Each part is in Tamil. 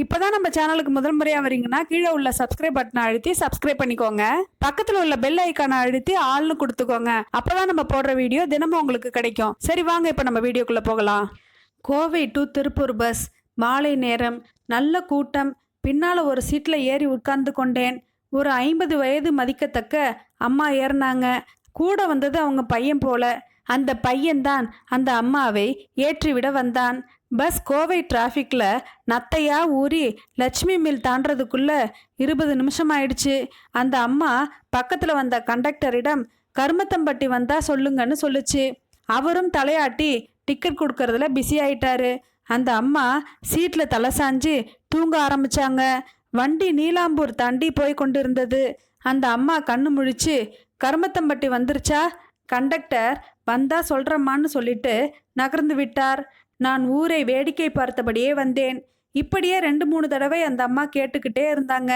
இப்போதான் நம்ம சேனலுக்கு முதல் முறையாக வரீங்கன்னா கீழே உள்ள சப்ஸ்கிரைப் பட்டனை அழுத்தி சப்ஸ்கிரைப் பண்ணிக்கோங்க. பக்கத்தில் உள்ள பெல் ஐக்கானை அழுத்தி ஆள்னு கொடுத்துக்கோங்க. அப்போதான் நம்ம போடுற வீடியோ தினமும் உங்களுக்கு கிடைக்கும். சரி வாங்க இப்போ நம்ம வீடியோக்குள்ளே போகலாம். கோவை டு திருப்பூர் பஸ் மாலை நேரம். நல்ல கூட்டம். பின்னால் ஒரு சீட்டில் ஏறி உட்கார்ந்து கொண்டேன். ஒரு ஐம்பது வயது மதிக்கத்தக்க அம்மா ஏறினாங்க. கூட வந்தது அவங்க பையன் போல. அந்த பையன்தான் அந்த அம்மாவை ஏற்றிவிட வந்தான். பஸ் கோவை டிராஃபிக்கில் நத்தையா ஊறி லட்சுமி மில் தாண்டதுக்குள்ள இருபது நிமிஷம் ஆயிடுச்சு அந்த அம்மா பக்கத்தில் வந்த கண்டக்டரிடம் கருமத்தம்பட்டி வந்தா சொல்லுங்கன்னு சொல்லுச்சு. அவரும் தலையாட்டி டிக்கெட் கொடுக்கறதுல பிஸி ஆயிட்டாரு. அந்த அம்மா சீட்டில் தலை சாஞ்சு தூங்க ஆரம்பிச்சாங்க. வண்டி நீலாம்பூர் தாண்டி போய் கொண்டிருந்தது. அந்த அம்மா கண்ணு முழிச்சு கருமத்தம்பட்டி வந்துருச்சா? கண்டக்டர் வந்தா சொல்றம்மான்னு சொல்லிட்டு நகர்ந்து விட்டார். நான் ஊரை வேடிக்கை பார்த்தபடியே வந்தேன். இப்படியே ரெண்டு மூணு தடவை அந்த அம்மா கேட்டுக்கிட்டே இருந்தாங்க.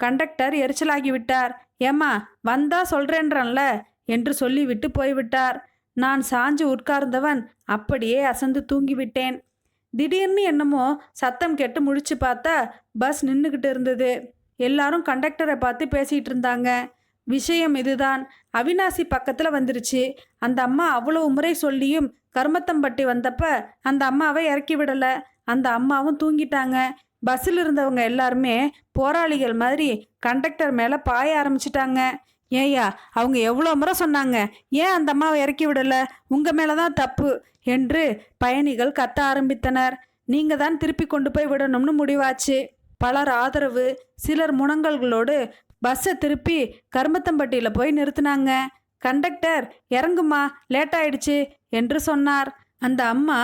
கண்டக்டர் எரிச்சலாகி விட்டார். ஏம்மா வந்தா சொல்றேன்றன்ல என்று சொல்லிவிட்டு போய்விட்டார். நான் சாஞ்சு உட்கார்ந்தவன் அப்படியே அசந்து தூங்கிவிட்டேன். திடீர்னு என்னமோ சத்தம் கேட்டு முழிச்சு பார்த்தா பஸ் நின்றுக்கிட்டு இருந்தது. எல்லாரும் கண்டக்டரை பார்த்து பேசிகிட்டு இருந்தாங்க. விஷயம் இதுதான். அவினாசி பக்கத்தில் வந்துருச்சு. அந்த அம்மா அவ்வளவு முறை சொல்லியும் கருமத்தம்பட்டி வந்தப்ப அந்த அம்மாவை இறக்கி விடலை. அந்த அம்மாவும் தூங்கிட்டாங்க. பஸ்ஸில் இருந்தவங்க எல்லாருமே போராளிகள் மாதிரி கண்டக்டர் மேலே பாய ஆரம்பிச்சிட்டாங்க. ஏயா அவங்க எவ்வளோ முறை சொன்னாங்க ஏன் அந்த அம்மாவை இறக்கி விடலை? உங்கள் மேலே தான் தப்பு என்று பயணிகள் கத்த ஆரம்பித்தனர். நீங்கள் தான் திருப்பி கொண்டு போய் விடணும்னு முடிவாச்சு. பலர் ஆதரவு சிலர் முனங்கல்களோடு பஸ்ஸை திருப்பி கருமத்தம்பட்டியில் போய் நிறுத்தினாங்க. கண்டக்டர் இறங்குமா லேட் ஆயிடுச்சு என்று சொன்னார். அந்த அம்மா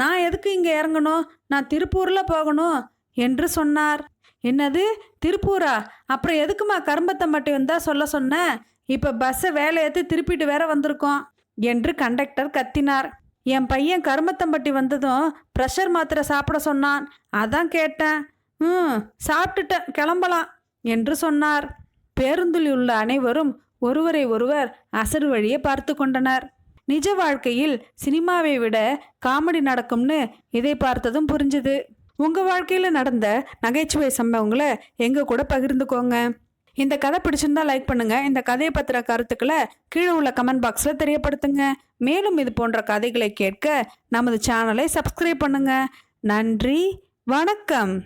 நான் எதுக்கு இங்கே இறங்கணும்? நான் திருப்பூரில் போகணும் என்று சொன்னார். என்னது? திருப்பூரா? அப்புறம் எதுக்குமா கரும்பத்தம்பட்டி வந்தால் சொல்ல சொன்னேன் இப்போ பஸ்ஸை வேலை திருப்பிட்டு வேற வந்திருக்கோம் என்று கண்டக்டர் கத்தினார். என் பையன் கருமத்தம்பட்டி வந்ததும் ப்ரெஷர் மாத்திரை சாப்பிட சொன்னான் அதான் கேட்டேன். ம் சாப்பிட்டுட்டேன் கிளம்பலாம் என்று சொன்னார். பேருந்தில் உள்ள அனைவரும் ஒருவரை ஒருவர் அசடு வழியே பார்த்து கொண்டனர். நிஜ வாழ்க்கையில் சினிமாவை விட காமெடி நடக்கும்னு இதை பார்த்ததும் புரிஞ்சுது. உங்கள் வாழ்க்கையில் நடந்த நகைச்சுவை சம்பவங்களை எங்கள் கூட பகிர்ந்துக்கோங்க. இந்த கதை பிடிச்சிருந்தா லைக் பண்ணுங்க. இந்த கதையை பத்திர கருத்துக்களை கீழே உள்ள கமெண்ட் பாக்ஸில் தெரியப்படுத்துங்க. மேலும் இது போன்ற கதைகளை கேட்க நமது சேனலை சப்ஸ்கிரைப் பண்ணுங்க. நன்றி. வணக்கம்.